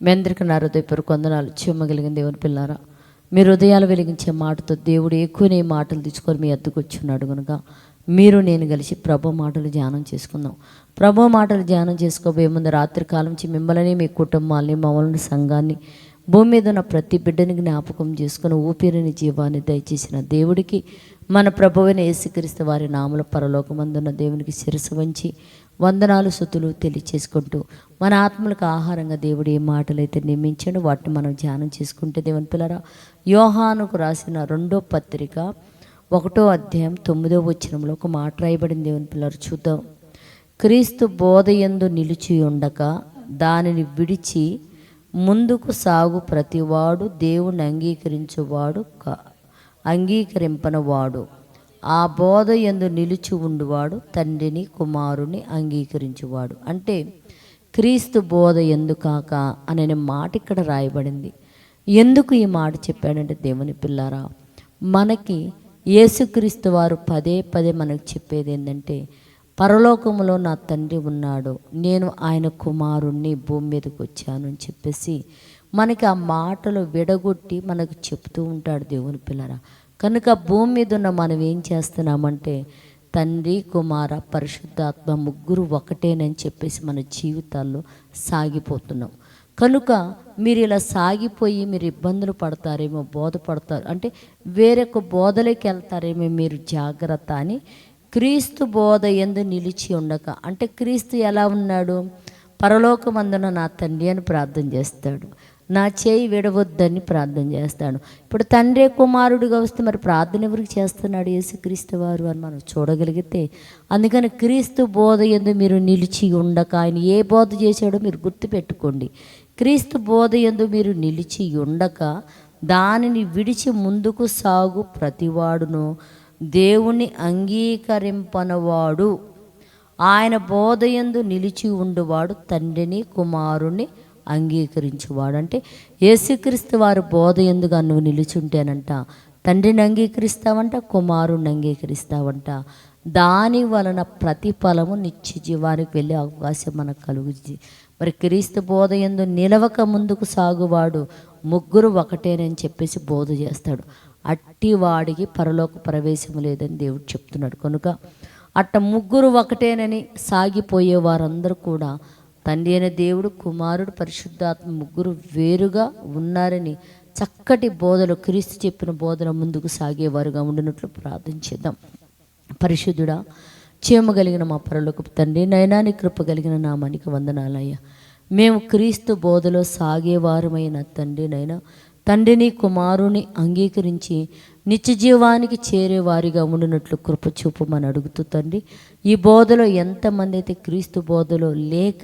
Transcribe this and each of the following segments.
మీ అందరికీ నా హృదయపూర్వక వందనాలు. చిమ్మగలిగిన దేవుని పిల్లారా మీ హృదయాలు వెలిగించే మాటతో దేవుడు ఎక్కువనే మాటలు తీసుకొని మీ అద్దకు వచ్చున్నాడు కనుక మీరు నేను కలిసి ప్రభు మాటలు ధ్యానం చేసుకుందాం. ప్రభు మాటలు ధ్యానం చేసుకోబోయే ముందు రాత్రి కాలం నుంచి మిమ్మల్ని మీ కుటుంబాన్ని మమ్మల్ని సంఘాన్ని భూమి మీద ఉన్న ప్రతి బిడ్డని జ్ఞాపకం చేసుకుని ఊపిరిని జీవాన్ని దయచేసిన దేవుడికి మన ప్రభువైన యేసుక్రీస్తు వారి నామల పరలోకమందున్న దేవునికి శిరసు వంచి వందనాలు సుతులు తెలియచేసుకుంటూ మన ఆత్మలకు ఆహారంగా దేవుడు ఏ మాటలైతే నియమించాడో వాటిని మనం ధ్యానం చేసుకుంటే దేవుని పిల్లరా యోహానుకు రాసిన రెండో పత్రిక ఒకటో అధ్యాయం తొమ్మిదో వచ్చినంలో ఒక మాట రాయబడింది దేవుని పిల్లలు చూద్దాం. క్రీస్తు బోధయందు నిలిచి ఉండక దానిని విడిచి ముందుకు సాగు ప్రతివాడు దేవుని అంగీకరించువాడు అంగీకరింపనవాడు. ఆ బోధ ఎందు నిలిచి ఉండువాడు తండ్రిని కుమారుని అంగీకరించువాడు. అంటే క్రీస్తు బోధ ఎందు కాక అనే మాట ఇక్కడ రాయబడింది. ఎందుకు ఈ మాట చెప్పాడంటే దేవుని పిల్లారా మనకి యేసుక్రీస్తు వారు పదే పదే మనకు చెప్పేది ఏంటంటే పరలోకములో నా తండ్రి ఉన్నాడు నేను ఆయన కుమారుణ్ణి భూమి మీదకి వచ్చాను అని చెప్పేసి మనకి ఆ మాటలు విడగొట్టి మనకు చెప్తూ ఉంటాడు దేవుని పిల్లరా. కనుక భూమి మీద ఉన్న మనం ఏం చేస్తున్నామంటే తండ్రి కుమార పరిశుద్ధాత్మ ముగ్గురు ఒకటేనని చెప్పేసి మన జీవితాల్లో సాగిపోతున్నాం. కనుక మీరు ఇలా సాగిపోయి మీరు ఇబ్బందులు పడతారేమో బోధపడతారు అంటే వేరొక బోధలోకి వెళ్తారేమో మీరు జాగ్రత్త అని క్రీస్తు బోధ ఎందు నిలిచి ఉండక అంటే క్రీస్తు ఎలా ఉన్నాడు? పరలోకమందున నా తండ్రి అని ప్రార్థన చేస్తాడు. నా చేయి విడవద్దని ప్రార్థన చేస్తాడు. ఇప్పుడు తండ్రి కుమారుడిగా వస్తే మరి ప్రార్థన ఎవరికి చేస్తున్నాడు యేసుక్రీస్తు వారు అని మనం చూడగలిగితే? అందుకని క్రీస్తు బోధ ఎందు మీరు నిలిచి ఉండక ఆయన ఏ బోధ చేశాడో మీరు గుర్తుపెట్టుకోండి. క్రీస్తు బోధ ఎందు మీరు నిలిచి ఉండక దానిని విడిచి ముందుకు సాగు ప్రతివాడును. దేవుని అంగీకరింపనవాడు. ఆయన బోధయందు నిలిచి ఉండువాడు తండ్రిని కుమారుని అంగీకరించువాడు. అంటే యేసుక్రీస్తు వారు బోధ ఎందుగా నువ్వు నిలుచుంటేనంట తండ్రిని అంగీకరిస్తావంట కుమారుని అంగీకరిస్తావంట. దాని వలన ప్రతిఫలము నిత్య జీవానికి వెళ్ళే అవకాశం మనకు కలుగుతుంది. మరి క్రీస్తు బోధ ఎందు నిలవక ముందుకు సాగువాడు ముగ్గురు ఒకటేనని చెప్పేసి బోధ చేస్తాడు. అట్టి వాడికి పరలోక ప్రవేశం లేదని దేవుడు చెప్తున్నాడు. కనుక అట్ట ముగ్గురు ఒకటేనని సాగిపోయే వారందరూ కూడా తండ్రి అయిన దేవుడు కుమారుడు పరిశుద్ధాత్మ ముగ్గురు వేరుగా ఉన్నారని చక్కటి బోధలు క్రీస్తు చెప్పిన బోధన ముందుకు సాగేవారుగా ఉండినట్లు ప్రార్థించేద్దాం పరిశుద్ధుడా చీమ కలిగిన మా పరలోకి తండ్రి నయనాని కృప కలిగిన నామానికి వందనాలయ్యా. మేము క్రీస్తు బోధలో సాగేవారమైన తండ్రి నైనా తండ్రిని కుమారుని అంగీకరించి నిత్య జీవానికి చేరేవారిగా ఉండినట్లు కృప చూపమని అడుగుతూ తండ్రి ఈ బోధలో ఎంతమంది అయితే క్రీస్తు బోధలో లేక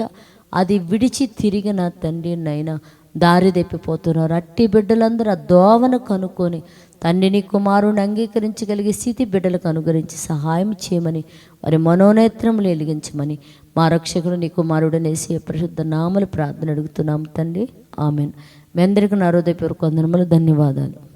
అది విడిచి తిరిగిన తండ్రి నైనా దారి తెప్పిపోతున్నారు. అట్టి బిడ్డలందరూ ఆ దోవను కనుక్కొని తండ్రిని కుమారుని అంగీకరించగలిగే స్థితి బిడ్డలకు అనుగ్రహించి సహాయం చేయమని వారి మనోనేత్రములు వెలిగించమని మా రక్షకుడు నీ కుమారుడు నేసి పరిశుద్ధ నామలు ప్రార్థన అడుగుతున్నాం తండ్రి. ఆమెన్. మీ అందరికీ నా హృదయపూర్వక వందనములు ధన్యవాదాలు.